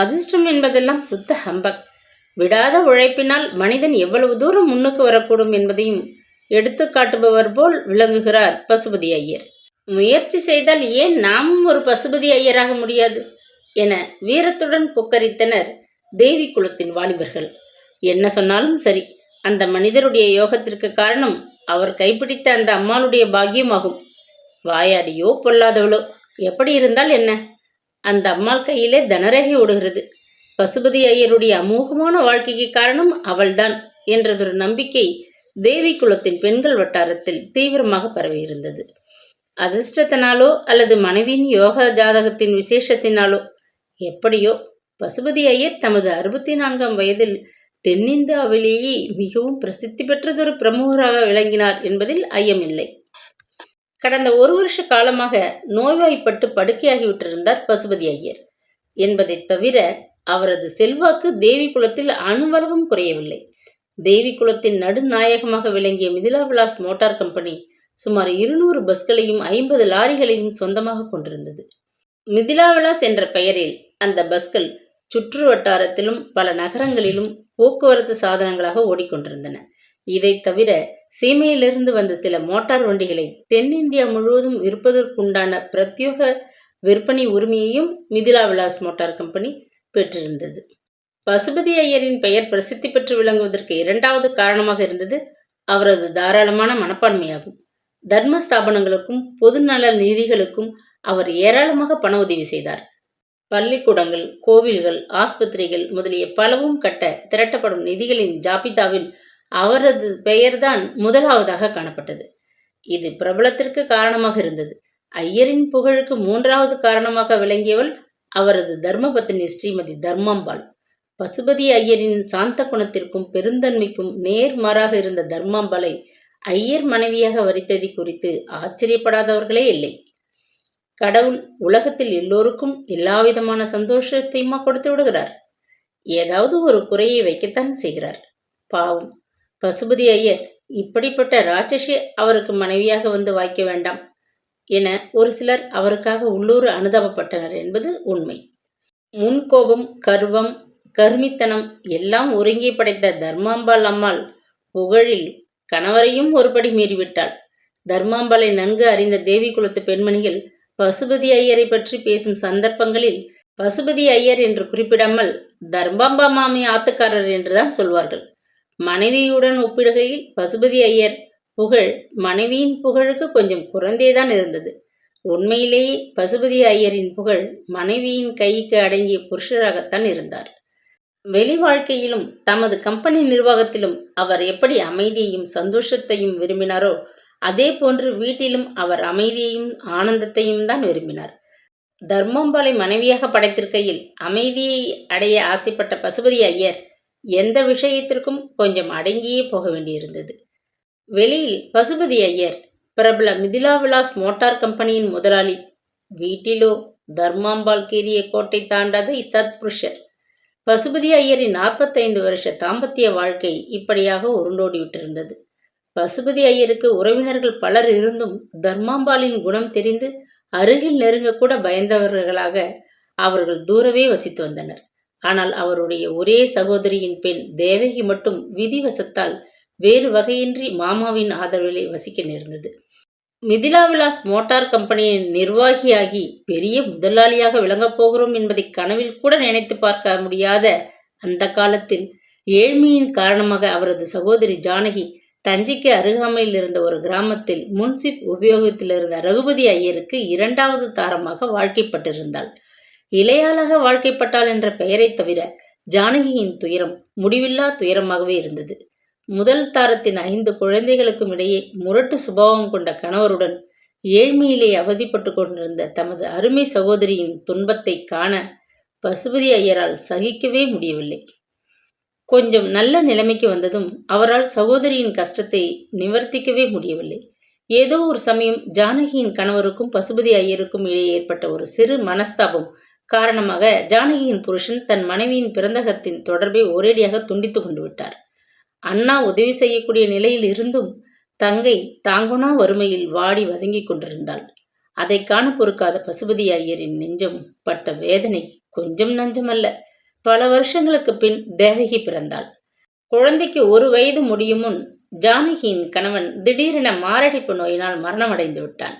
அதிர்ஷ்டம் என்பதெல்லாம் சுத்த ஹம்பக். விடாத உழைப்பினால் மனிதன் எவ்வளவு தூரம் முன்னுக்கு வரக்கூடும் என்பதையும் எடுத்து காட்டுபவர் போல் விளங்குகிறார் பசுபதி ஐயர். முயற்சி செய்தால் ஏன் நாமும் ஒரு பசுபதி ஐயராக முடியாது? என வீரத்துடன் கொக்கரித்தனர் தேவி குலத்தின் வாலிபர்கள். என்ன சொன்னாலும் சரி அந்த மனிதருடைய யோகத்திற்கு காரணம் அவர் கைப்பிடித்த அந்த அம்மாளுடைய பாக்கியமாகும். வாயாடியோ பொல்லாதவளோ எப்படி இருந்தால் என்ன? அந்த அம்மாள் கையிலே தனரேகை ஓடுகிறது. பசுபதி ஐயருடைய அமோகமான வாழ்க்கைக்கு காரணம் அவள்தான் என்றதொரு நம்பிக்கை தேவி குலத்தின் பெண்கள் வட்டாரத்தில் தீவிரமாக பரவியிருந்தது அதிர்ஷ்டத்தினாலோ அல்லது மனைவியின் யோக ஜாதகத்தின் விசேஷத்தினாலோ எப்படியோ பசுபதி ஐயர் தமது அறுபத்தி நான்காம் வயதில் தென்னிந்தியாவிலேயே மிகவும் பிரசித்தி பெற்றதொரு பிரமுகராக விளங்கினார் என்பதில் ஐயமில்லை. கடந்த ஒரு வருஷ காலமாக நோய்வாய்ப்பட்டு படுக்கையாகிவிட்டிருந்தார் பசுபதி ஐயர். என்பதை தவிர அவரது செல்வாக்கு தேவி குலத்தில் அணுவளவும் குறையவில்லை. தேவி குலத்தின் நடுநாயகமாக விளங்கிய மிதிலா விலாஸ் மோட்டார் கம்பெனி சுமார் இருநூறு பஸ்களையும் ஐம்பது லாரிகளையும் சொந்தமாக கொண்டிருந்தது. மிதிலா விலாஸ் என்ற பெயரில் அந்த பஸ்கள் சுற்று வட்டாரத்திலும் பல நகரங்களிலும் போக்குவரத்து சாதனங்களாக ஓடிக்கொண்டிருந்தன. இதை தவிர சீமையிலிருந்து வந்த சில மோட்டார் வண்டிகளை தென்னிந்தியா முழுவதும் விற்பதற்குண்டான பிரத்யோக விற்பனை உரிமையையும் மிதிலா விலாஸ் மோட்டார் கம்பெனி பெற்றிருந்தது. பசுபதி ஐயரின் பெயர் பிரசித்தி பெற்று விளங்குவதற்கு இரண்டாவது காரணமாக இருந்தது அவரது தாராளமான மனப்பான்மையாகும். தர்ம ஸ்தாபனங்களுக்கும் பொதுநல நிதிகளுக்கும் அவர் ஏராளமாக பண உதவி செய்தார். பள்ளிக்கூடங்கள் கோவில்கள் ஆஸ்பத்திரிகள் முதலிய பலவும் கட்ட திரட்டப்படும் நிதிகளின் ஜாபிதாவில் அவரது பெயர்தான் முதலாவதாக காணப்பட்டது. இது பிரபலத்திற்கு காரணமாக இருந்தது. ஐயரின் புகழுக்கு மூன்றாவது காரணமாக விளங்கியவள் அவரது தர்மபத்தினி ஸ்ரீமதி தர்மாம்பாள். பசுபதி ஐயரின் சாந்த குணத்திற்கும் பெருந்தன்மைக்கும் நேர்மாறாக இருந்த தர்மாம்பாளை ஐயர் மனைவியாக வரித்தது குறித்து ஆச்சரியப்படாதவர்களே இல்லை. கடவுள் உலகத்தில் எல்லோருக்கும் எல்லாவிதமான சந்தோஷத்தையுமா கொடுத்து விடுகிறார்? ஏதாவது ஒரு குறையை வைக்கத்தான் செய்கிறார். பாவம். பசுபதி ஐயர் இப்படிப்பட்ட ராட்சசி அவருக்கு மனைவியாக வந்து வாய்க்க வேண்டாம் என ஒரு சிலர் அவருக்காக உள்ளூர் அனுதாபப்பட்டனர் என்பது உண்மை. முன்கோபம் கர்வம் கருமித்தனம் எல்லாம் ஒருங்கி படைத்த தர்மாம்பாள் அம்மாள் புகழில் கணவரையும் ஒருபடி மீறிவிட்டாள். தர்மாம்பாளை நன்கு அறிந்த தேவி குலத்து பெண்மணிகள் பசுபதி ஐயரை பற்றி பேசும் சந்தர்ப்பங்களில் பசுபதி ஐயர் என்று குறிப்பிடாமல் தர்மாம்பா மாமி ஆத்துக்காரர் என்றுதான் சொல்வார்கள். மனைவியுடன் ஒப்பிடுகையில் பசுபதி ஐயர் புகழ் மனைவியின் புகழுக்கு கொஞ்சம் குறைந்தேதான் இருந்தது. உண்மையிலேயே பசுபதி ஐயரின் புகழ் மனைவியின் கைக்கு அடங்கிய புருஷராகத்தான் இருந்தார். வெளி வாழ்க்கையிலும் தமது கம்பெனி நிர்வாகத்திலும் அவர் எப்படி அமைதியையும் சந்தோஷத்தையும் விரும்பினாரோ அதே போன்று வீட்டிலும் அவர் அமைதியையும் ஆனந்தத்தையும் தான் விரும்பினார். தர்மம்பாலை மனைவியாக படைத்திருக்கையில் அமைதியை அடைய ஆசைப்பட்ட பசுபதி ஐயர் எந்த விஷயத்திற்கும் கொஞ்சம் அடங்கியே போக வேண்டியிருந்தது. வெளியில் பசுபதி ஐயர் பிரபல மிதிலா விலாஸ் மோட்டார் கம்பெனியின் முதலாளி வீட்டிலோ தர்மாம்பால் கீரிய கோட்டை தாண்டாத சத்புருஷர் பசுபதி ஐயரின் நாற்பத்தைந்து வருஷ தாம்பத்திய வாழ்க்கை இப்படியாக உருண்டோடி விட்டிருந்தது. பசுபதி ஐயருக்கு உறவினர்கள் பலர் இருந்தும் தர்மாம்பாலின் குணம் தெரிந்து அருகில் நெருங்கக்கூட பயந்தவர்களாக அவர்கள் தூரவே வசித்து வந்தனர். ஆனால் அவருடைய ஒரே சகோதரியின் பெண் தேவகி மட்டும் விதிவசத்தால் வேறு வகையின்றி மாமாவின் ஆதரவிலே வசிக்க நேர்ந்தது. மிதிலா விலாஸ் மோட்டார் கம்பெனியின் நிர்வாகியாகி பெரிய முதலாளியாக விளங்கப் போகிறோம் என்பதை கனவில் கூட நினைத்து பார்க்க முடியாத அந்த காலத்தில் ஏழ்மையின் காரணமாக அவரது சகோதரி ஜானகி தஞ்சைக்கு அருகாமையில் இருந்த ஒரு கிராமத்தில் முன்சிப் உபயோகத்தில் இருந்த ரகுபதி ஐயருக்கு இரண்டாவது தாரமாக வாழ்க்கைப்பட்டிருந்தாள். இளையாளாக வாழ்க்கைப்பட்டாள் என்ற பெயரைத் தவிர ஜானகியின் துயரம் முடிவில்லா துயரமாகவே இருந்தது. முதல் தாரத்தின் ஐந்து குழந்தைகளுக்கும் இடையே முரட்டு சுபாவம் கொண்ட கணவருடன் ஏழ்மையிலே அவதிப்பட்டு கொண்டிருந்த தமது அருமை சகோதரியின் துன்பத்தை காண பசுபதி ஐயரால் சகிக்கவே முடியவில்லை. கொஞ்சம் நல்ல நிலைமைக்கு வந்ததும் அவரால் சகோதரியின் கஷ்டத்தை நிவர்த்திக்கவே முடியவில்லை. ஏதோ ஒரு சமயம் ஜானகியின் கணவருக்கும் பசுபதி ஐயருக்கும் இடையே ஏற்பட்ட ஒரு சிறு மனஸ்தாபம் காரணமாக ஜானகியின் புருஷன் தன் மனைவியின் பிறந்தகத்தின் தொடர்பை ஒரேடியாக துண்டித்து கொண்டு விட்டார். அண்ணா உதவி செய்யக்கூடிய நிலையில் இருந்தும் தங்கை தாங்குனா வறுமையில் வாடி வதங்கிக் கொண்டிருந்தாள். அதை காண பொறுக்காத பசுபதி ஐயரின் நெஞ்சம் பட்ட வேதனை கொஞ்சம் நஞ்சமல்ல. பல வருஷங்களுக்கு பின் தேவகி பிறந்தாள். குழந்தைக்கு ஒரு வயது முடியும் முன் ஜானகியின் கணவன் திடீரென மாரடைப்பு நோயினால் மரணமடைந்து விட்டான்.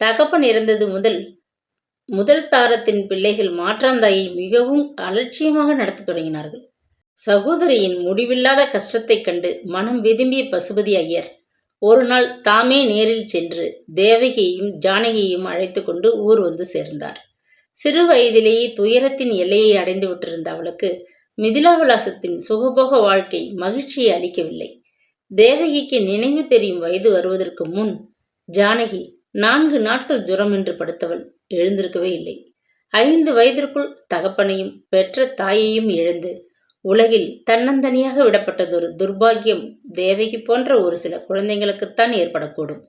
தகப்பன் இறந்தது முதல் முதல் தாரத்தின் பிள்ளைகள் மாற்றாந்தாயை மிகவும் அலட்சியமாக நடத்த தொடங்கினார்கள். சகோதரியின் முடிவில்லாத கஷ்டத்தைக் கண்டு மனம் வெதும்பிய பசுபதி ஐயர் ஒரு நாள் தாமே நேரில் சென்று தேவகியையும் ஜானகியையும் அழைத்து கொண்டு ஊர் வந்து சேர்ந்தார். சிறு வயதிலேயே துயரத்தின் எல்லையை அடைந்து விட்டிருந்த அவளுக்கு மிதிலாவிலாசத்தின் சுகபோக வாழ்க்கை மகிழ்ச்சியை அளிக்கவில்லை. தேவகிக்கு நினைவு தெரியும் வயது வருவதற்கு முன் ஜானகி நான்கு நாட்கள் ஜுரம் என்று படுத்தவள் எழுந்திருக்கவே இல்லை. ஐந்து வயதிற்குள் தகப்பனையும் பெற்ற தாயையும் இழந்து உலகில் தன்னந்தனியாக விடப்பட்டதொரு துர்பாக்கியம் தேவகி போன்ற ஒரு சில குழந்தைகளுக்குத்தான் ஏற்படக்கூடும்.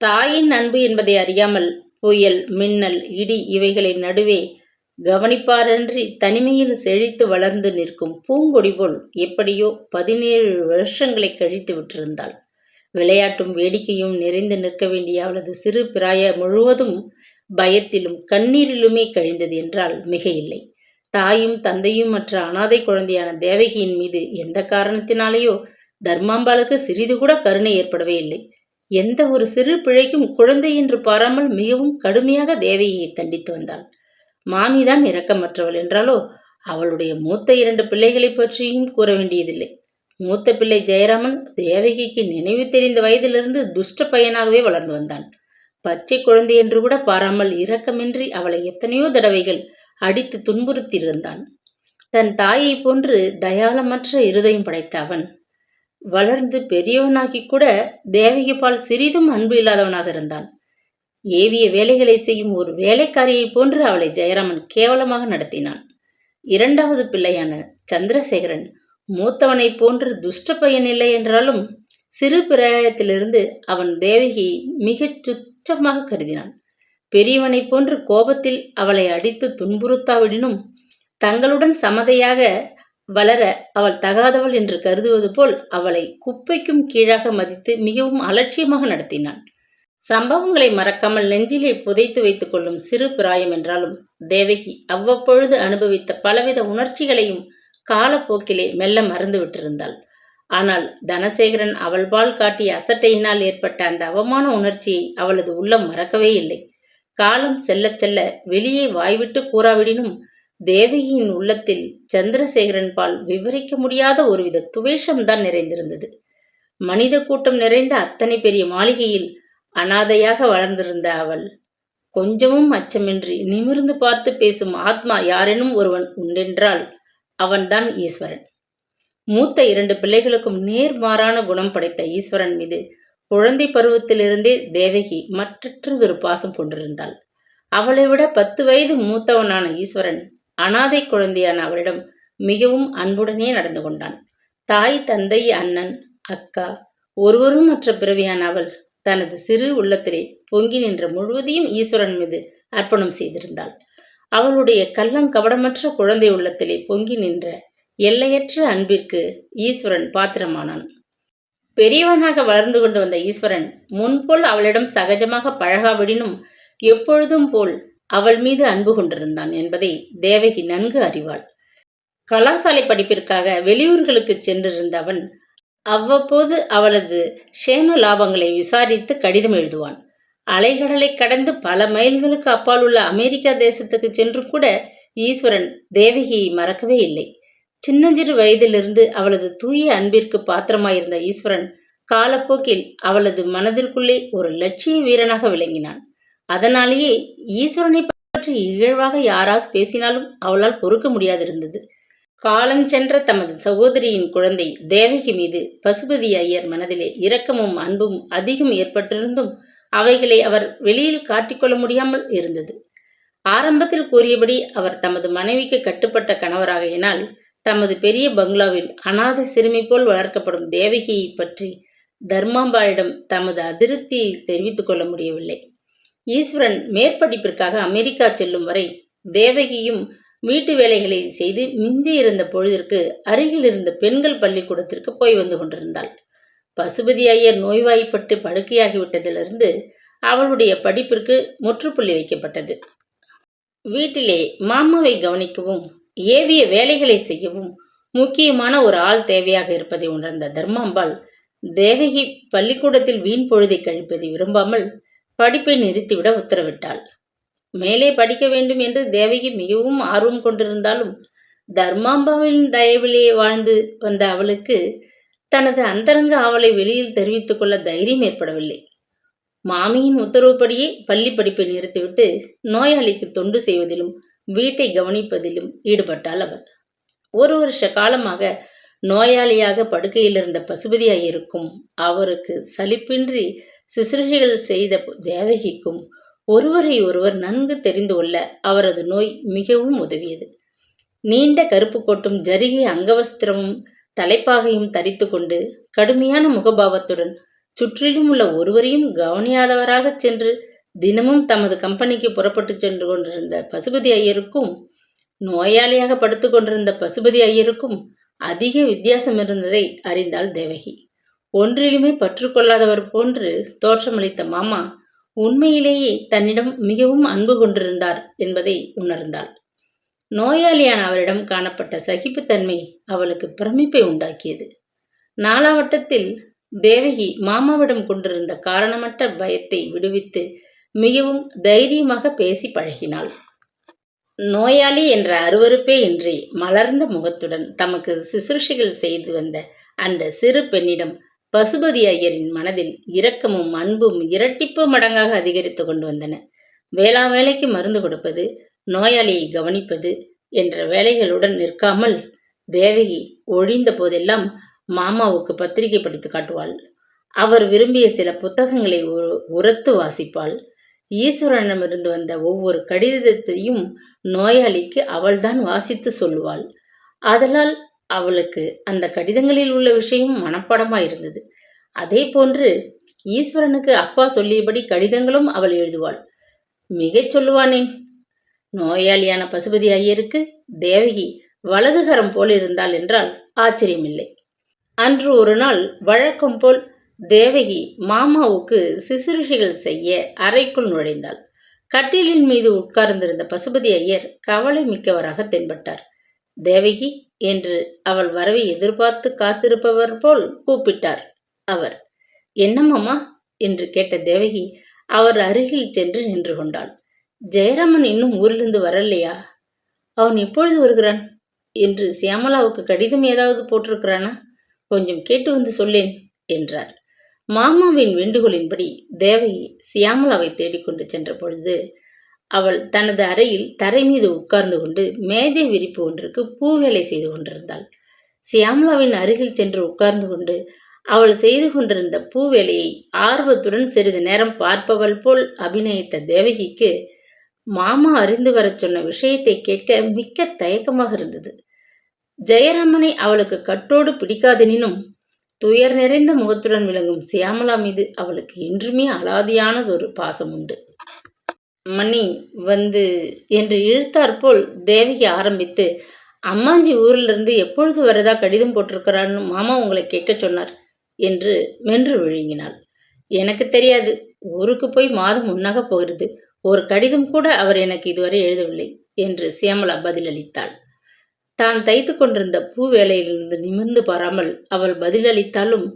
தாயின் அன்பு என்பதை அறியாமல் புயல் மின்னல் இடி இவைகளின் நடுவே கவனிப்பாரன்றி தனிமையில் செழித்து வளர்ந்து நிற்கும் பூங்கொடி போல் எப்படியோ பதினேழு வருஷங்களை கழித்து விட்டிருந்தாள். விளையாட்டும் வேடிக்கையும் நிறைந்து நிற்க வேண்டிய அவளது சிறு பிராய முழுவதும் பயத்திலும் கண்ணீரிலுமே கழிந்தது என்றால் மிக இல்லை தாயும் தந்தையும் மற்ற அனாதை குழந்தையான தேவகியின் மீது எந்த காரணத்தினாலேயோ தர்மாம்பாளுக்கு சிறிது கூட கருணை ஏற்படவே இல்லை. எந்த ஒரு சிறு பிழைக்கும் குழந்தை என்று பாராமல் மிகவும் கடுமையாக தேவகியை தண்டித்து வந்தாள். மாமிதான் இரக்கமற்றவள் என்றாலோ அவளுடைய மூத்த இரண்டு பிள்ளைகளை பற்றியும் கூற வேண்டியதில்லை. மூத்த பிள்ளை ஜெயராமன் தேவகிக்கு நினைவு தெரிந்த வயதிலிருந்து துஷ்ட பையனாகவே வளர்ந்து வந்தான். பச்சை குழந்தை என்று கூட பாராமல் இரக்கமின்றி அவளை எத்தனையோ தடவைகள் அடித்து துன்புறுத்தியிருந்தான். தன் தாயை போன்று தயாளமற்ற இருதயம் படைத்த அவன் வளர்ந்து பெரியவனாகி கூட தேவகி பால் சிறிதும் அன்பு இல்லாதவனாக இருந்தான். ஏவிய வேலைகளை செய்யும் ஒரு வேலைக்காரியைப் போன்று அவளை ஜெயராமன் கேவலமாக நடத்தினான். இரண்டாவது பிள்ளையான சந்திரசேகரன் மூத்தவனைப் போன்று துஷ்ட பையன் இல்லை என்றாலும் சிறு பிராயத்திலிருந்து அவன் தேவகி மிகச் சுச்சமாக கருதினான். பெரியவனைப் போன்று கோபத்தில் அவளை அடித்து துன்புறுத்தாவிடனும் தங்களுடன் சமதையாக வளர அவள் தகாதவள் என்று கருதுவது போல் அவளை குப்பைக்கும் கீழாக மதித்து மிகவும் அலட்சியமாக நடத்தினான். சம்பவங்களை மறக்காமல் நெஞ்சிலே புதைத்து வைத்துக் கொள்ளும் சிறு பிராயம் என்றாலும் தேவகி அவ்வப்பொழுது அனுபவித்த பலவித உணர்ச்சிகளையும் காலப்போக்கிலே மெல்ல மறந்து விட்டிருந்தாள். ஆனால் தனசேகரன் அவள்பால் காட்டிய அசட்டையினால் ஏற்பட்ட அந்த அவமான உணர்ச்சியை அவளது உள்ளம் மறக்கவே இல்லை. காலம் செல்ல செல்ல வெளியே வாய்விட்டு கூறாவிடினும் தேவகியின் உள்ளத்தில் சந்திரசேகரன் பால் விவரிக்க முடியாத ஒருவித துவேஷம்தான் நிறைந்திருந்தது. மனித கூட்டம் நிறைந்த அத்தனை பெரிய மாளிகையில் அனாதையாக வளர்ந்திருந்த அவள் கொஞ்சமும் அச்சமின்றி நிமிர்ந்து பார்த்து பேசும் ஆத்மா யாரேனும் ஒருவன் உண்டென்றால் அவன்தான் ஈஸ்வரன். மூத்த இரண்டு பிள்ளைகளுக்கும் நேர்மாறான குணம் படைத்த ஈஸ்வரன் மீது குழந்தை பருவத்திலிருந்தே தேவகி மற்றற்றதொரு பாசம் கொண்டிருந்தாள். அவளை விட பத்து வயது மூத்தவனான ஈஸ்வரன் அனாதை குழந்தையான அவளிடம் மிகவும் அன்புடனே நடந்து கொண்டான். தாய் தந்தை அண்ணன் அக்கா ஒருவரும் மற்ற பிறவியான அவள் தனது சிறு உள்ளத்திலே பொங்கி நின்ற முழுவதையும் ஈஸ்வரன் மீது அர்ப்பணம் செய்திருந்தாள். அவளுடைய கள்ளங்கபடமற்ற குழந்தை உள்ளத்திலே பொங்கி நின்ற எல்லையற்ற அன்பிற்கு ஈஸ்வரன் பாத்திரமானான். பெரியவனாக வளர்ந்து கொண்டு வந்த ஈஸ்வரன் முன்போல் அவளிடம் சகஜமாக பழகாவிடினும் எப்பொழுதும் போல் அவள் மீது அன்பு கொண்டிருந்தான் என்பதை தேவகி நன்கு அறிவாள். கலாசாலை படிப்பிற்காக வெளியூர்களுக்கு சென்றிருந்த அவன் அவ்வப்போது அவளது க்ஷேம லாபங்களை விசாரித்து கடிதம் எழுதுவான். அலைகடலை கடந்து பல மைல்களுக்கு அப்பால் உள்ள அமெரிக்கா தேசத்துக்கு சென்று கூட ஈஸ்வரன் தேவகியை மறக்கவே இல்லை. சின்னஞ்சிறு வயதிலிருந்து அவளது தூய அன்பிற்கு பாத்திரமாயிருந்த ஈஸ்வரன் காலப்போக்கில் அவளது மனதிற்குள்ளே ஒரு லட்சிய வீரனாக விளங்கினான். அதனாலேயே ஈஸ்வரனை பற்றி இகழ்வாக யாராவது பேசினாலும் அவளால் பொறுக்க முடியாதிருந்தது. காலஞ்சென்ற தமது சகோதரியின் குழந்தை தேவகி மீது பசுபதி ஐயர் மனதிலே இரக்கமும் அன்பும் அதிகம் ஏற்பட்டிருந்தும் அவைகளை அவர் வெளியில் காட்டிக்கொள்ள முடியாமல் இருந்தது. ஆரம்பத்தில் கூறியபடி அவர் தமது மனைவிக்கு கட்டுப்பட்ட கணவராகையினால் தமது பெரிய பங்களாவில் அனாதை சிறுமி போல் வளர்க்கப்படும் தேவகியை பற்றி தர்மாம்பாளிடம் தமது அதிருப்தியை தெரிவித்துக் கொள்ள முடியவில்லை. ஈஸ்வரன் மேற்படிப்பிற்காக அமெரிக்கா செல்லும் வரை தேவகியும் வீட்டு வேலைகளை செய்து மிஞ்சி இருந்த பொழுதிற்கு அருகில் இருந்த பெண்கள் பள்ளிக்கூடத்திற்கு போய் வந்து கொண்டிருந்தாள். பசுபதி ஐயர் நோய்வாய்ப்பட்டு படுக்கையாகிவிட்டதிலிருந்து அவளுடைய படிப்பிற்கு முற்றுப்புள்ளி வைக்கப்பட்டது. வீட்டிலே மாமாவை கவனிக்கவும் ஏவிய வேலைகளை செய்யவும் முக்கியமான ஒரு ஆள் தேவையாக இருப்பதை உணர்ந்த தர்மாம்பாள் தேவகி பள்ளிக்கூடத்தில் வீண் பொழுதை கழிப்பதை விரும்பாமல் படிப்பை நிறுத்திவிட உத்தரவிட்டாள். மேலே படிக்க வேண்டும் என்று தேவகி மிகவும் ஆர்வம் கொண்டிருந்தாலும் தர்மாம்பாவின் தயவிலேயே வாழ்ந்து வந்த அவளுக்கு தனது அந்தரங்க ஆவலை வெளியில் தெரிவித்துக் கொள்ள தைரியம் ஏற்படவில்லை. மாமியின் உத்தரவுப்படியே பள்ளி படிப்பை நிறுத்திவிட்டு நோயாளிக்கு தொண்டு செய்வதிலும் வீட்டை கவனிப்பதிலும் ஈடுபட்டாள் அவர் ஒரு வருஷ காலமாக நோயாளியாக படுக்கையில் இருந்த பசுபதியாயிருக்கும் அவருக்கு சலிப்பின்றி சிசுருகைகள் செய்த தேவகிக்கும் ஒருவரை ஒருவர் நன்கு தெரிந்து கொள்ள அவரது நோய் மிகவும் உதவியது. நீண்ட கருப்பு கோட்டும் ஜரிகை அங்கவஸ்திரமும் தலைப்பாகையும் தரித்து கொண்டு கடுமையான முகபாவத்துடன் சுற்றிலும் உள்ள ஒருவரையும் கவனியாதவராகச் சென்று தினமும் தமது கம்பெனிக்கு புறப்பட்டு சென்று கொண்டிருந்த பசுபதி ஐயருக்கும் நோயாளியாக படுத்து கொண்டிருந்த பசுபதி ஐயருக்கும் அதிக வித்தியாசம் இருந்ததை அறிந்தாள் தேவகி. ஒன்றிலுமே பற்றுக்கொள்ளாதவர் போன்று தோற்றமளித்த மாமா உண்மையிலேயே தன்னிடம் மிகவும் அன்பு கொண்டிருந்தார் என்பதை உணர்ந்தாள். நோயாளியான அவரிடம் காணப்பட்ட சகிப்புத்தன்மை அவளுக்கு பிரமிப்பை உண்டாக்கியது. நாலாவட்டத்தில் தேவகி மாமாவிடம் கொண்டிருந்த காரணமற்ற பயத்தை விடுவித்து மிகவும் தைரியமாக பேசி பழகினாள். நோயாளி என்ற அருவருப்பே இன்றி மலர்ந்த முகத்துடன் தமக்கு சிசுருஷிகள் செய்து வந்த அந்த சிறு பெண்ணிடம் பசுபதி ஐயரின் மனதில் இரக்கமும் அன்பும் இரட்டிப்பு மடங்காக அதிகரித்து கொண்டு வந்தன. வேளா வேலைக்கு மருந்து கொடுப்பது நோயாளியை கவனிப்பது என்ற வேலைகளுடன் நிற்காமல் தேவகி ஒழிந்த போதெல்லாம் மாமாவுக்கு பத்திரிகை படித்து காட்டுவாள். அவர் விரும்பிய சில புத்தகங்களை உரத்து வாசிப்பாள். ஈஸ்வரனிடமிருந்து வந்த ஒவ்வொரு கடிதத்தையும் நோயாளிக்கு அவள்தான் வாசித்து சொல்லுவாள். ஆதலால் அவளுக்கு அந்த கடிதங்களில் உள்ள விஷயம் மனப்படமாயிருந்தது அதே போன்று ஈஸ்வரனுக்கு அப்பா சொல்லியபடி கடிதங்களும் அவள் எழுதுவாள். மிகச் சொல்லுவானே! நோயாளியான பசுபதி ஐயருக்கு தேவகி வலதுகரம் போல் இருந்தாள் என்றால் ஆச்சரியமில்லை. அன்று ஒரு நாள் வழக்கம் போல் தேவகி மாமாவுக்கு சிசுருஷிகள் செய்ய அறைக்குள் நுழைந்தாள். கட்டிலின் மீது உட்கார்ந்திருந்த பசுபதி ஐயர் கவலை மிக்கவராக தென்பட்டார். தேவகி என்று அவள் வரவை எதிர்பார்த்து காத்திருப்பவர் போல் கூப்பிட்டார் அவர். என்னம்மாமா என்று கேட்ட தேவகி அவர் அருகில் சென்று நின்று கொண்டாள். ஜெயராமன் இன்னும் ஊரிலிருந்து வரலையா? அவன் எப்பொழுது வருகிறான்? என்று சியாமலாவுக்கு கடிதம் ஏதாவது போட்டிருக்கிறானா? கொஞ்சம் கேட்டு வந்து சொல்லேன் என்றார். மாமாவின் வேண்டுகோளின்படி தேவகி சியாமலாவை தேடிக்கொண்டு சென்ற பொழுது அவள் தனது அறையில் தரை மீது உட்கார்ந்து கொண்டு மேஜை விரிப்பு ஒன்றுக்கு பூ வேலை செய்து கொண்டிருந்தாள். சியாமலாவின் அருகில் சென்று உட்கார்ந்து கொண்டு அவள் செய்து கொண்டிருந்த பூ வேலையை ஆர்வத்துடன் சிறிது நேரம் பார்ப்பவள் போல் அபிநயித்த தேவகிக்கு மாமா அறிந்து வரச் சொன்ன விஷயத்தை கேட்க மிக்க தயக்கமாக இருந்தது. ஜெயராமனை அவளுக்கு கட்டோடு பிடிக்காதெனினும் துயர் நிறைந்த முகத்துடன் விளங்கும் சியாமலா மீது அவளுக்கு என்றுமே அலாதியானதொரு பாசம் உண்டு மணி வந்து என்று இழுத்தாற்போல் தேவகி ஆரம்பித்து அம்மாஞ்சி ஊரிலிருந்து எப்பொழுது வரதா கடிதம் போட்டிருக்கிறான்னு மாமா உங்களை கேட்க சொன்னார் என்று மென்று விழுங்கினாள். எனக்கு தெரியாது. ஊருக்கு போய் மாதம் ஒன்றாக போகிறது. ஒரு கடிதம் கூட அவர் எனக்கு இதுவரை எழுதவில்லை என்று சியாமலா பதிலளித்தாள். தான் தைத்து கொண்டிருந்த பூ வேலையிலிருந்து நிமிர்ந்து பாராமல் அவள் பதிலளித்தாலும்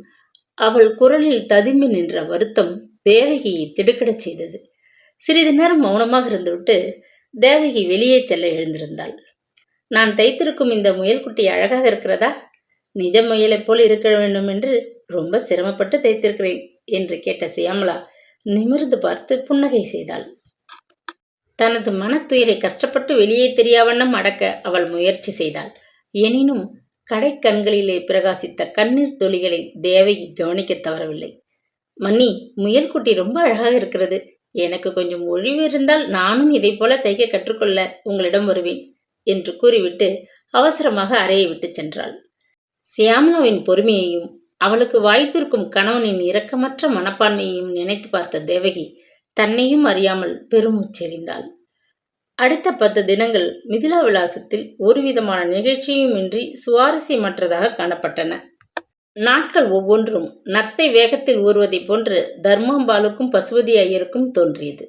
அவள் குரலில் ததும்பி நின்ற வருத்தம் தேவகியை திடுக்கிடச் செய்தது. சிறிது நேரம் மௌனமாக இருந்துவிட்டு தேவகி வெளியே செல்ல எழுந்திருந்தாள். நான் தைத்திருக்கும் இந்த முயல்குட்டி அழகாக இருக்கிறதா? நிஜ முயலைப் போல் இருக்க வேண்டும் என்று ரொம்ப சிரமப்பட்டு தைத்திருக்கிறேன் என்று கேட்ட சியாமலா நிமிர்ந்து பார்த்து புன்னகை செய்தாள். தனது மனத்துயிரை கஷ்டப்பட்டு வெளியே தெரியாவண்ணம் அடக்க அவள் முயற்சி செய்தாள். எனினும் கடைக்கண்களிலே பிரகாசித்த கண்ணீர் துளிகளை தேவகி கவனிக்க தவறவில்லை. மன்னி முயல்குட்டி ரொம்ப அழகாக இருக்கிறது. எனக்கு கொஞ்சம் ஒழிவு இருந்தால் நானும் இதை போல தைக்க கற்றுக்கொள்ள உங்களிடம் வருவேன் என்று கூறிவிட்டு அவசரமாக அறையை விட்டு சென்றாள். சியாமலாவின் பொறுமையையும் அவளுக்கு வாய்த்திருக்கும் கணவனின் இரக்கமற்ற மனப்பான்மையையும் நினைத்து பார்த்த தேவகி தன்னையும் அறியாமல் பெருமூச்செறிந்தாள் அடுத்த பத்து தினங்கள் மிதிலா விலாசத்தில் ஒருவிதமான நிகழ்ச்சியுமின்றி சுவாரஸ்யமற்றதாக காணப்பட்டன. நாட்கள் ஒவ்வொன்றும் நத்தை வேகத்தில் ஊறுவதைப் போன்று தர்மாம்பாலுக்கும் பசுபதி ஐயருக்கும் தோன்றியது.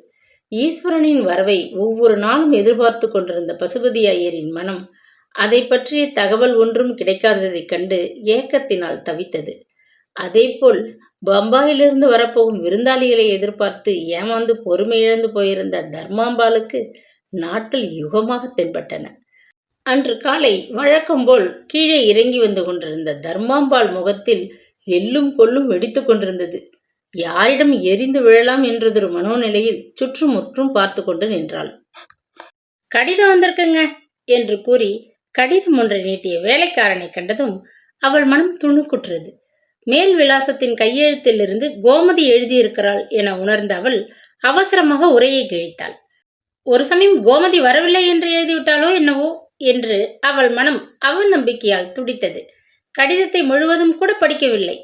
ஈஸ்வரனின் வரவை ஒவ்வொரு நாளும் எதிர்பார்த்து கொண்டிருந்த பசுபதி ஐயரின் மனம் அதை பற்றிய தகவல் ஒன்றும் கிடைக்காததைக் கண்டு ஏக்கத்தினால் தவித்தது. அதேபோல் பம்பாயிலிருந்து வரப்போகும் விருந்தாளிகளை எதிர்பார்த்து ஏமாந்து பொறுமை இழந்து போயிருந்த தர்மாம்பாளுக்கு நாட்கள் யுகமாக தென்பட்டன. அன்று காலை வழக்கம்போல் கீழே இறங்கி வந்து கொண்டிருந்த தர்மாம்பாள் முகத்தில் எள்ளும் கொள்ளும் வெடித்து கொண்டிருந்தது. யாரிடம் எரிந்து விழலாம் என்றதொரு மனோநிலையில் சுற்றுமுற்றும் பார்த்து கொண்டு நின்றாள். கடிதம் வந்திருக்குங்க என்று கூறி கடிதம் ஒன்றை நீட்டிய வேலைக்காரனை கண்டதும் அவள் மனம் துணுக்குற்றது. மேல் விலாசத்தின் கையெழுத்திலிருந்து கோமதி எழுதியிருக்கிறாள் என உணர்ந்த அவள் அவசரமாக உரையை கிழித்தாள். ஒரு சமயம் கோமதி வரவில்லை என்று எழுதிவிட்டாளோ என்னவோ என்று அவள் மனம் அவநம்பிக்கையால் துடித்தது. கடிதத்தை முழுவதும் கூட படிக்கவில்லை.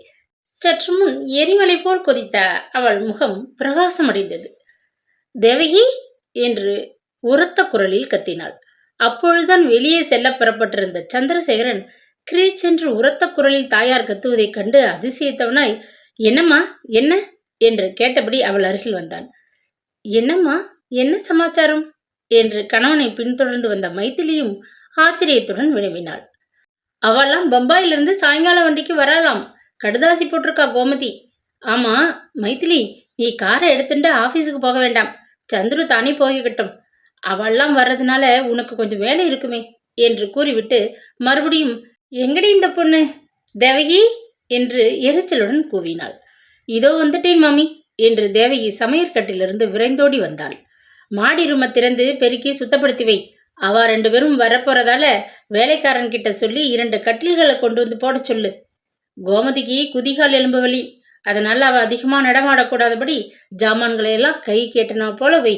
சற்று முன் எரிமலை போல் கொதித்த அவள் முகம் பிரகாசமடைந்தது. தேவகி! என்று உரத்த குரலில் கத்தினாள். அப்பொழுதுதான் வெளியே செல்ல புறப்பட்டிருந்த சந்திரசேகரன் கிரீச் என்று உரத்த குரலில் தாயார் கத்துவதைக் கண்டு அதிசயித்தவனாய் என்னம்மா என்ன? என்று கேட்டபடி அவள் அருகில் வந்தான் என்னம்மா என்ன சமாச்சாரம்? என்று கணவனை பின்தொடர்ந்து வந்த மைத்திலியும் ஆச்சரியத்துடன் வினவினாள். அவெல்லாம் பம்பாயிலிருந்து சாயங்கால வண்டிக்கு வரலாம் கடுதாசி போட்டிருக்கா கோமதி. ஆமா மைத்திலி நீ காரை எடுத்துட்டு ஆஃபீஸுக்கு போக வேண்டாம். சந்துரு தானே போய்கிட்டும் அவெல்லாம் வர்றதுனால உனக்கு கொஞ்சம் வேலை இருக்குமே என்று கூறிவிட்டு மறுபடியும் எங்கடி இந்த பொண்ணு? தேவகி? என்று எரிச்சலுடன் கூவினாள். இதோ வந்துட்டேன் மாமி என்று தேவகி சமையற்கட்டிலிருந்து விரைந்தோடி வந்தாள். மாடி ரூமை திறந்து பெருக்கி சுத்தப்படுத்தி வை. அவ ரெண்டு பேரும் வரப்போறதால வேலைக்காரன் கிட்ட சொல்லி இரண்டு கட்டில்களை கொண்டு வந்து போட சொல்லு. கோமதிக்கு குதிகால் எலும்பு வலி. அதனால அவ அதிகமாக நடமாடக்கூடாதபடி ஜாமான்களை எல்லாம் கை கேட்டனா போல வை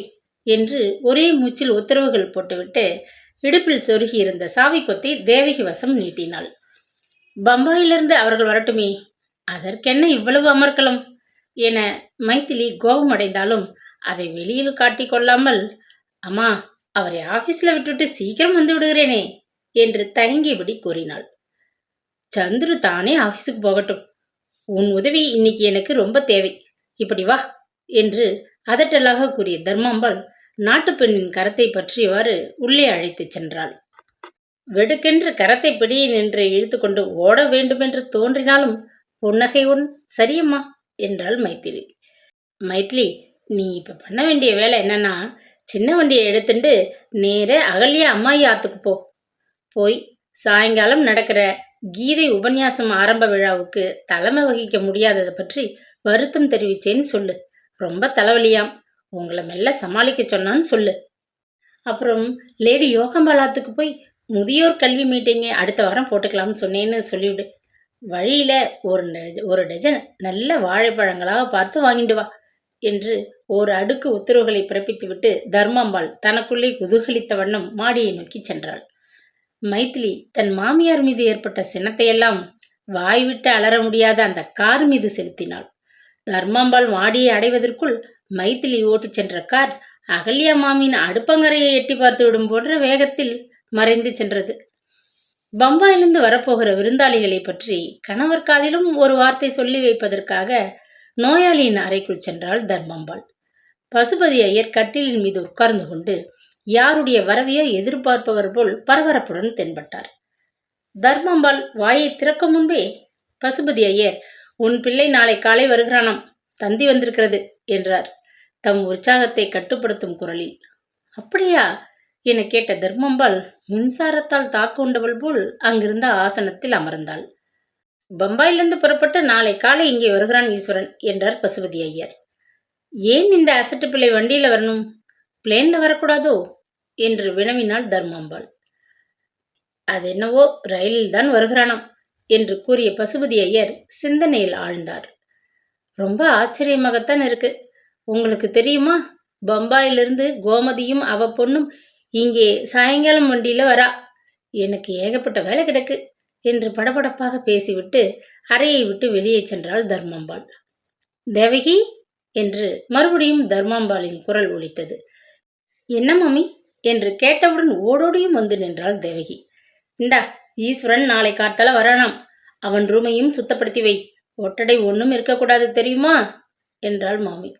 என்று ஒரே மூச்சில் உத்தரவுகள் போட்டுவிட்டு இடுப்பில் சொருகி இருந்த சாவி கொத்தி தேவகி வசம் நீட்டினாள். பம்பாயிலிருந்து அவர்கள் வரட்டுமே அதற்கென்ன இவ்வளவு அமர்க்கலம் என மைத்திலி கோபமடைந்தாலும் அதை வெளியில் காட்டிக் கொள்ளாமல் அம்மா அவரை ஆபீஸ்ல விட்டுட்டு சீக்கிரம் வந்து விடுகிறேனே என்று தயங்கியபடி கூறினாள். சந்துரு தானே ஆபீஸுக்கு போகட்டும். உன் உதவி இன்னைக்கு எனக்கு ரொம்ப தேவை. இப்படி வா என்று அதட்டலாக கூறிய தர்மாம்பாள் நாட்டுப் பெண்ணின் கரத்தை பற்றியவாறு உள்ளே அழைத்துச் சென்றாள். வெடுக்கென்று கரத்தை பிடியே நின்று இழுத்துக்கொண்டு ஓட வேண்டுமென்று தோன்றினாலும் புன்னகை உன் சரியம்மா? என்றாள் மைத்திலி. மைத்லி நீ இப்போ பண்ண வேண்டிய வேலை என்னன்னா சின்ன வண்டியை எடுத்துட்டு நேர அகல்யா அம்மாயி ஆத்துக்கு போ. போய் சாயங்காலம் நடக்கிற கீதை உபன்யாசம் ஆரம்ப விழாவுக்கு தலைமை வகிக்க முடியாததை பற்றி வருத்தம் தெரிவிச்சேன்னு சொல்லு. ரொம்ப தலைவலியாம். உங்களை மெல்ல சமாளிக்க சொன்னான்னு சொல்லு. அப்புறம் லேடி யோகம்பாலாத்துக்கு போய் முதியோர் கல்வி மீட்டிங்கை அடுத்த வாரம் போட்டுக்கலாம்னு சொன்னேன்னு சொல்லிவிடு. வழியில் ஒரு ஒரு டஜன் நல்ல வாழைப்பழங்களாக பார்த்து வாங்கிட்டு வா என்று ஒரு அடுக்கு உத்தரவுகளை பிறப்பித்துவிட்டு தர்மாம்பாள் தனக்குள்ளே குதூகலித்த வண்ணம் மாடியை நோக்கி சென்றாள். மைத்திலி தன் மாமியார் மீது ஏற்பட்ட சினத்தையெல்லாம் வாய்விட்டு அலற முடியாத அந்த கார் மீது செலுத்தினாள். தர்மாம்பாள் மாடியை அடைவதற்குள் மைத்திலி ஓட்டிச் சென்ற கார் அகல்யா மாமியின் அடுப்பங்கரையை எட்டி பார்த்து விடும் போன்ற வேகத்தில் மறைந்து சென்றது. பம்பாயிலிருந்து வரப்போகிற விருந்தாளிகளை பற்றி கணவர் காதிலும் ஒரு வார்த்தை சொல்லி வைப்பதற்காக நோயாளியின் அறைக்குள் சென்றாள் தர்மம்பாள். பசுபதி ஐயர் கட்டிலின் மீது உட்கார்ந்து கொண்டு யாருடைய வரவையோ எதிர்பார்ப்பவர் போல் பரபரப்புடன் தென்பட்டார். தர்மம்பாள் வாயை திறக்கும் முன்பே பசுபதி ஐயர் உன் பிள்ளை நாளை காலை வருகிறானாம். தந்தி வந்திருக்கிறது. என்றார். தம் உற்சாகத்தை கட்டுப்படுத்தும் குரலில் அப்படியா? என கேட்ட தர்மம்பாள் மின்சாரத்தால் தாக்கு உண்டவள் போல் அங்கிருந்த ஆசனத்தில் அமர்ந்தாள். பம்பாயிலிருந்து புறப்பட்டு நாளை காலை இங்கே வருகிறான் ஈஸ்வரன் என்றார் பசுபதி ஐயர். ஏன் இந்த அசட்டு பிள்ளை வண்டியில் வரணும்? பிளேன்ல வரக்கூடாதோ? என்று வினவினாள் தர்மாம்பாள். அது என்னவோ ரயிலில் தான் வருகிறானாம் என்று கூறிய பசுபதி ஐயர் சிந்தனையில் ஆழ்ந்தார். ரொம்ப ஆச்சரியமாகத்தான் இருக்கு. உங்களுக்கு தெரியுமா? பம்பாயிலிருந்து கோமதியும் அவ பொண்ணும் இங்கே சாயங்காலம் வண்டியில் வரா. எனக்கு ஏகப்பட்ட வேலை கிடக்கு என்று படபடப்பாக பேசிவிட்டு அறையை விட்டு வெளியே சென்றாள் தர்மாம்பாள். தேவகி என்று மறுபடியும் தர்மாம்பாளின் குரல் ஒலித்தது. என்ன மாமி? என்று கேட்டவுடன் ஓடோடியும் வந்து நின்றாள் தேவகி. இந்தா ஈஸ்வரன் நாளை கார்த்தால வரானாம். அவன் ரூமையும் சுத்தப்படுத்தி வை. ஒட்டடை ஒன்றும் இருக்கக்கூடாது தெரியுமா? என்றாள் மாமி.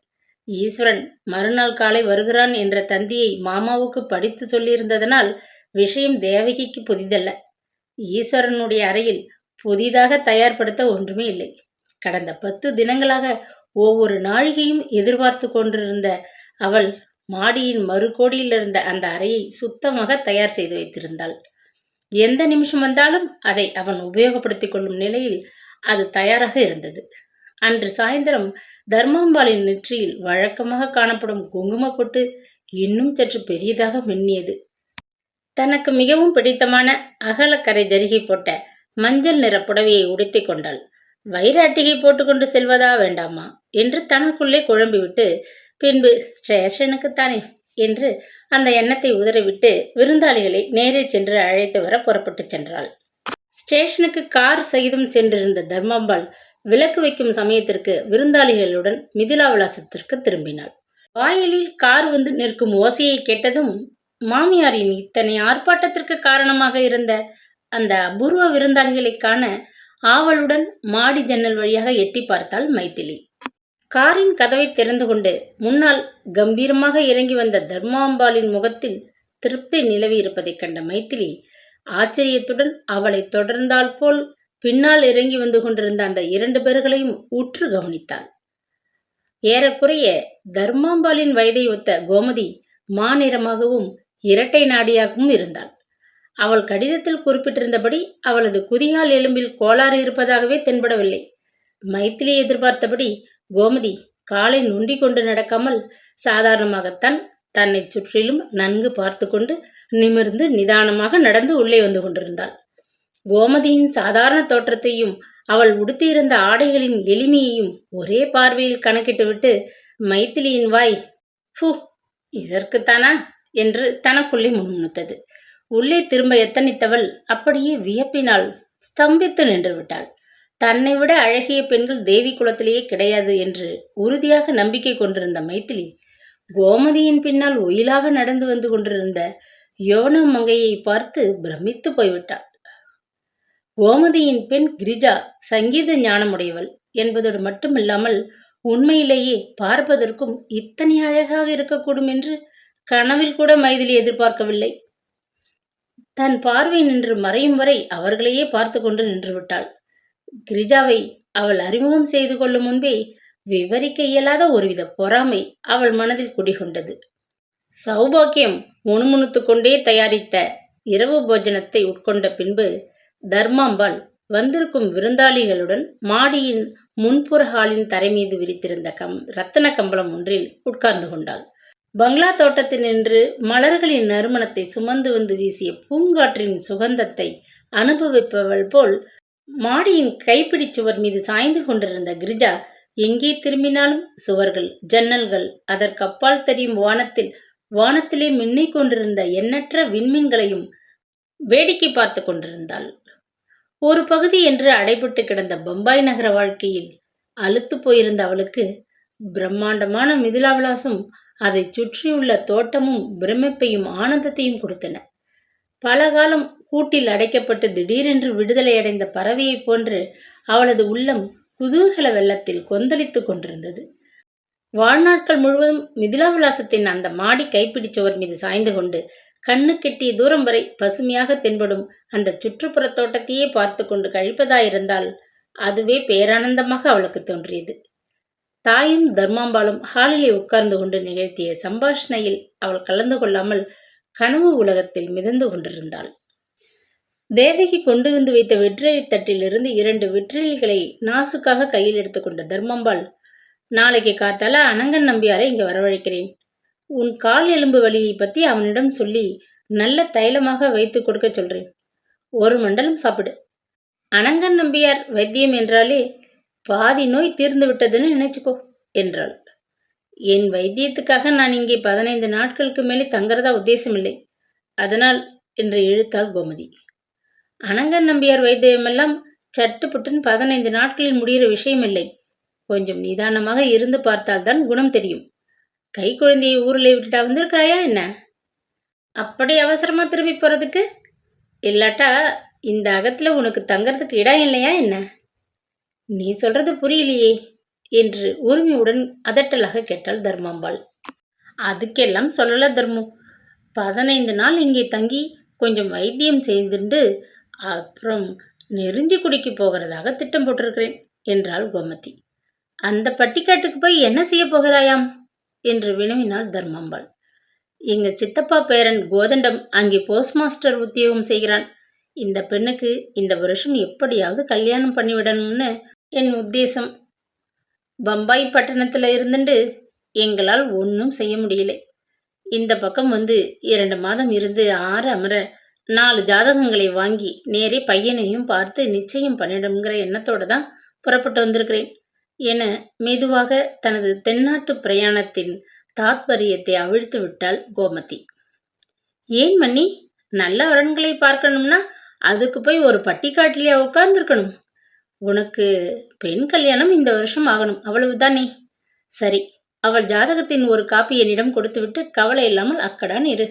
ஈஸ்வரன் மறுநாள் காலை வருகிறான் என்ற தந்தியை மாமாவுக்கு படித்து சொல்லியிருந்ததனால் விஷயம் தேவகிக்கு புதிதல்ல. ஈஸ்வரனுடைய அறையில் புதிதாக தயார்படுத்த ஒன்றுமே இல்லை. கடந்த பத்து தினங்களாக ஒவ்வொரு நாழிகையும் எதிர்பார்த்து கொண்டிருந்த அவள் மாடியின் மறுகோடியில் இருந்த அந்த அறையை சுத்தமாக தயார் செய்து வைத்திருந்தாள். எந்த நிமிஷம் வந்தாலும் அதை அவன் உபயோகப்படுத்திக் கொள்ளும் நிலையில் அது தயாராக இருந்தது. அன்று சாயந்தரம் தர்மாம்பாளின் நெற்றியில் வழக்கமாக காணப்படும் குங்கும பொட்டு இன்னும் சற்று பெரியதாக மின்னியது. தனக்கு மிகவும் பிடித்தமான அகலக்கரை ஜரிகை போட்ட மஞ்சள் நிற புடவையை உடைத்து கொண்டாள். வைராட்டிகை போட்டுக்கொண்டு செல்வதா வேண்டாமா? என்று தனக்குள்ளே குழம்பிவிட்டு பின்பு ஸ்டேஷனுக்குத்தானே என்று அந்த எண்ணத்தை உதறிவிட்டு விருந்தாளிகளை நேரே சென்று அழைத்து வர புறப்பட்டு சென்றாள். ஸ்டேஷனுக்கு கார் சகிதம் சென்றிருந்த தர்மாம்பாள் விளக்கு வைக்கும் சமயத்திற்கு விருந்தாளிகளுடன் மிதிலா விலாசத்திற்கு திரும்பினாள். வாயிலில் கார் வந்து நிற்கும் ஓசையை கேட்டதும் மாமியாரின் இத்தனை ஆர்ப்பாட்டத்திற்கு காரணமாக இருந்த அந்த அபூர்வ விருந்தாளிகளை காண ஆவலுடன் மாடி ஜன்னல் வழியாக எட்டி பார்த்தாள் மைத்திலி. காரின் கதவை திறந்து கொண்டு முன்னால் கம்பீரமாக இறங்கி வந்த தர்மாம்பாளின் முகத்தில் திருப்தி நிலவி இருப்பதைக் கண்ட மைத்திலி ஆச்சரியத்துடன் அவளை தொடர்ந்தால் போல் பின்னால் இறங்கி வந்து கொண்டிருந்த அந்த இரண்டு பேர்களையும் உற்று கவனித்தாள். ஏறக்குறைய தர்மாம்பாளின் வயதை ஒத்த கோமதி மாநிறமாகவும் இரட்டை நாடியாகவும் இருந்தாள். அவள் கடிதத்தில் குறிப்பிட்டிருந்தபடி அவளது குதிகால் எலும்பில் கோளாறு இருப்பதாகவே தென்படவில்லை. மைத்திலி எதிர்பார்த்தபடி கோமதி காலை நொண்டி கொண்டு நடக்காமல் சாதாரணமாகத்தான் தன்னை சுற்றிலும் நன்கு பார்த்து கொண்டு நிமிர்ந்து நிதானமாக நடந்து உள்ளே வந்து கொண்டிருந்தாள். கோமதியின் சாதாரண தோற்றத்தையும் அவள் உடுத்தியிருந்த ஆடைகளின் எளிமையையும் ஒரே பார்வையில் கணக்கிட்டுவிட்டு மைத்திலியின் வாய் ஹூ இதற்குத்தானா? என்று தனக்குள்ளே முன்முணுத்தது உள்ளே திரும்ப எத்தனித்தவள் அப்படியே வியப்பினால் ஸ்தம்பித்து நின்று விட்டாள். தன்னை விட அழகிய பெண்கள் தேவி குலத்திலேயே கிடையாது என்று உறுதியாக நம்பிக்கை கொண்டிருந்த மைத்திலி கோமதியின் பின்னால் ஒயிலாக நடந்து வந்து கொண்டிருந்த யோன மங்கையை பார்த்து பிரமித்து போய்விட்டாள். கோமதியின் பெண் கிரிஜா சங்கீத ஞானமுடையவள் என்பதோடு மட்டுமில்லாமல் உண்மையிலேயே பார்ப்பதற்கும் இத்தனை அழகாக இருக்கக்கூடும் என்று கனவில் கூட மைதிலி எதிர்பார்க்கவில்லை. தன் பார்வை நின்று மறையும் வரை அவர்களையே பார்த்து கொண்டு நின்றுவிட்டாள் கிரிஜாவை அவள் அறிமுகம் செய்து கொள்ளும் முன்பே விவரிக்க இயலாத ஒருவித பொறாமை அவள் மனதில் குடிகொண்டது. சௌபாக்கியம் முணுமுணுத்து கொண்டே தயாரித்த இரவு போஜனத்தை உட்கொண்ட பின்பு தர்மாம்பாள் வந்திருக்கும் விருந்தாளிகளுடன் மாடியின் முன்புற ஹாலின் தரை மீது விரித்திருந்த கம் ரத்தன கம்பளம் ஒன்றில் உட்கார்ந்து கொண்டாள். பங்களா தோட்டத்தினின்று மலர்களின் நறுமணத்தை சுமந்து வந்து வீசிய பூங்காற்றின் சுகந்தத்தை அனுபவிப்பவள் போல் மாடியின் கைப்பிடி சுவர் மீது சாய்ந்து கொண்டிருந்த கிரிஜா எங்கே திரும்பினாலும் சுவர்கள் ஜன்னல்கள் அதற்கப்பால் தெரியும் வானத்தில் வானத்திலே மின்னிக் கொண்டிருந்த எண்ணற்ற விண்மீன்களையும் வேடிக்கை பார்த்து கொண்டிருந்தாள். ஒரு பகுதி என்று அடைபட்டு கிடந்த பம்பாய் நகர வாழ்க்கையில் அழுத்து போயிருந்த அவளுக்கு பிரம்மாண்டமான மிதிலா விலாசும் அதை சுற்றியுள்ள தோட்டமும் பிரமிப்பையும் ஆனந்தத்தையும் கொடுத்தன. பல காலம் கூட்டில் அடைக்கப்பட்டு திடீரென்று விடுதலை அடைந்த பறவையைப் போன்று அவளது உள்ளம் குதூகல வெள்ளத்தில் கொந்தளித்துக் கொண்டிருந்தது. வாழ்நாட்கள் முழுவதும் மிதிலா விலாசத்தின் அந்த மாடி கைப்பிடிச்சவர் மீது சாய்ந்து கொண்டு கண்ணு கெட்டிய தூரம் வரை பசுமையாக தென்படும் அந்த சுற்றுப்புற தோட்டத்தையே பார்த்து கொண்டு கழிப்பதாயிருந்தால் அதுவே பேரானந்தமாக அவளுக்கு தோன்றியது. தாயும் தர்மாம்பாலும் ஹாலிலே உட்கார்ந்து கொண்டு நிகழ்த்திய சம்பாஷணையில் அவள் கலந்து கொள்ளாமல் கனவு உலகத்தில் மிதந்து கொண்டிருந்தாள். தேவகி கொண்டு வந்து வைத்த வெற்றிலை தட்டிலிருந்து இரண்டு வெற்றிலைகளை நாசுக்காக கையில் எடுத்துக்கொண்ட தர்மம்பாள் நாளைக்கு காத்தால அனங்கன் நம்பியாரை இங்கே வரவழைக்கிறேன். உன் கால் எலும்பு வலியை பற்றி அவனிடம் சொல்லி நல்ல தைலமாக வைத்து கொடுக்க சொல்றேன். ஒரு மண்டலம் சாப்பிடு. அனங்கன் நம்பியார் வைத்தியம் என்றாலே பாதி நோய் தீர்ந்து விட்டதுன்னு நினைச்சுக்கோ என்றாள். என் வைத்தியத்துக்காக நான் இங்கே பதினைந்து நாட்களுக்கு மேலே தங்குறதா உத்தேசமில்லை. அதனால் என்று இழுத்தாள் கோமதி. அனங்கன் நம்பியார் வைத்தியமெல்லாம் சட்டு புட்டுன்னு பதினைந்து நாட்களில் முடிகிற விஷயமில்லை. கொஞ்சம் நிதானமாக இருந்து பார்த்தால்தான் குணம் தெரியும். கை குழந்தையை ஊரில் விட்டுட்டா வந்திருக்கிறாயா என்ன? அப்படி அவசரமாக திரும்பி போகிறதுக்கு இல்லாட்டா இந்த அகத்தில் உனக்கு தங்கறதுக்கு இடம் இல்லையா என்ன? நீ சொல்கிறது புரியலையே என்று உரிமையுடன் அதட்டலாக கேட்டாள் தர்மாம்பாள். அதுக்கெல்லாம் சொல்லல தர்மு. பதினைந்து நாள் இங்கே தங்கி கொஞ்சம் வைத்தியம் செய்துண்டு அப்புறம் நெருஞ்சி குடிக்கு போகிறதாக திட்டம் போட்டிருக்கிறேன் என்றாள் கோமதி. அந்த பட்டிக்காட்டுக்கு போய் என்ன செய்ய போகிறாயாம்? என்று வினவினாள் தர்மாம்பாள். எங்க சித்தப்பா பேரன் கோதண்டம் அங்கே போஸ்ட் மாஸ்டர் உத்தியோகம் செய்கிறான். இந்த பெண்ணுக்கு இந்த வருஷம் எப்படியாவது கல்யாணம் பண்ணிவிடணும்னு என் உத்தேசம். பம்பாய் பட்டணத்தில் இருந்துட்டு எங்களால் ஒன்றும் செய்ய முடியல. இந்த பக்கம் வந்து இரண்டு மாதம் இருந்து ஆற அமர நாலு ஜாதகங்களை வாங்கி நேரே பையனையும் பார்த்து நிச்சயம் பண்ணிடுங்கிற எண்ணத்தோடு தான் புறப்பட்டு வந்திருக்கிறேன். என மெதுவாக தனது தென்னாட்டு பிரயாணத்தின் தாத்பரியத்தை அவிழ்த்து விட்டாள் கோமதி. ஏன் மன்னி? நல்ல வரன்களை பார்க்கணும்னா அதுக்கு போய் ஒரு பட்டிக்காட்டிலேயே உட்கார்ந்துருக்கணும். உனக்கு பெண் கல்யாணம் இந்த வருஷம் ஆகணும் அவ்வளவுதானே? சரி அவள் ஜாதகத்தின் ஒரு காப்பி என்னிடம் கொடுத்துவிட்டு கவலை இல்லாமல் அக்கடான் இரு.